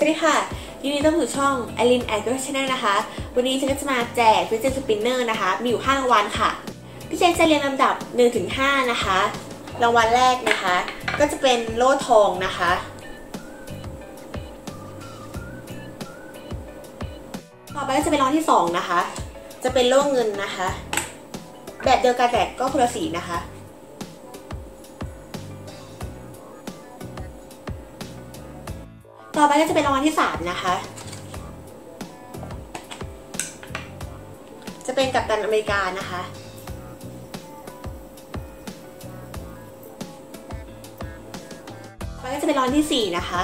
สวัสดีค่ะยินดีต้อนรับสู่ช่อง i r i n a g r o Channel นะคะ วันนี้ฉันก็จะมาแจกฟิเจอร์สปินเนอร์นะคะ มีอยู่5รางวัลค่ะ พี่เจนจะเรียงลำดับ 1-5 นะคะ รางวัลแรกนะคะ ก็จะเป็นโล่ทองนะคะ ต่อไปก็จะเป็นรางที่ 2 นะคะ จะเป็นโล่เงินนะคะ แบบเดียวกันแต่ก็คนละสีนะคะ ต่อไปก็จะเป็นรางวัลที่3นะคะ จะเป็นกัปตันอเมริกานะคะ ต่อไปก็จะเป็นรางวัลที่4นะคะ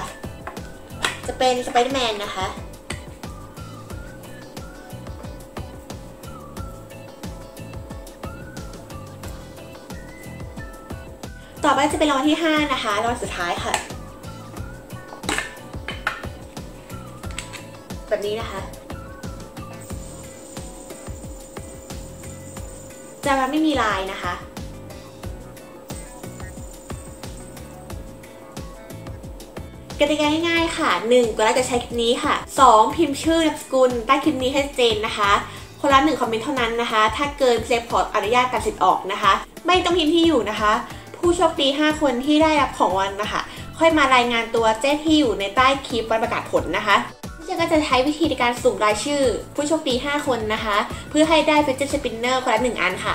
จะเป็นสไปเดอร์แมนนะคะต่อไปจะเป็นรางวัลที่ 5 นะคะรางวัลสุดท้ายค่ะ แบบนี้นะคะ จะมันไม่มีลายนะคะ กติกาง่ายๆค่ะ 1. กดไลค์กดแชร์คลิปนี้ค่ะ 2. พิมพ์ชื่อนามสกุลใต้คลิปนี้ให้เจนนะคะคนละหนึ่งคอมเมนต์เท่านั้นนะคะ ถ้าเกินเซฟขอตอนุญาตการสิทธิ์ออกนะคะ ไม่ต้องพิมพ์ที่อยู่นะคะ ผู้โชคดี 5 คนที่ได้รับของรางวันนะคะ ค่อยมารายงานตัวแจ้งที่อยู่ในใต้คลิปวันประกาศผลนะคะ พี่เจก็จะใช้วิธีในการสุ่มรายชื่อ ผู้โชคดี 5 คนนะคะ เพื่อให้ได้เฟเจอร์สปินเนอร์คนละ1อันค่ะ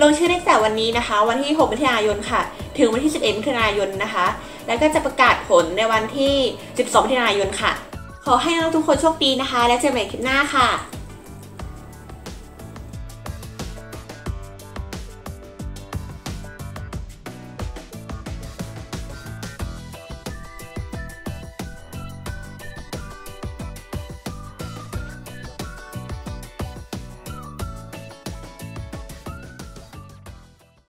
ลงชื่อได้แต่วันนี้นะคะ วันที่ 6 มิถุนายนค่ะ ถึงวันที่ 11 มิถุนายนนะคะ แล้วก็จะประกาศผลในวันที่ 12 มิถุนายนค่ะ ขอให้น้องทุกคนโชคดีนะคะ และเจอกันใหม่คลิปหน้าค่ะ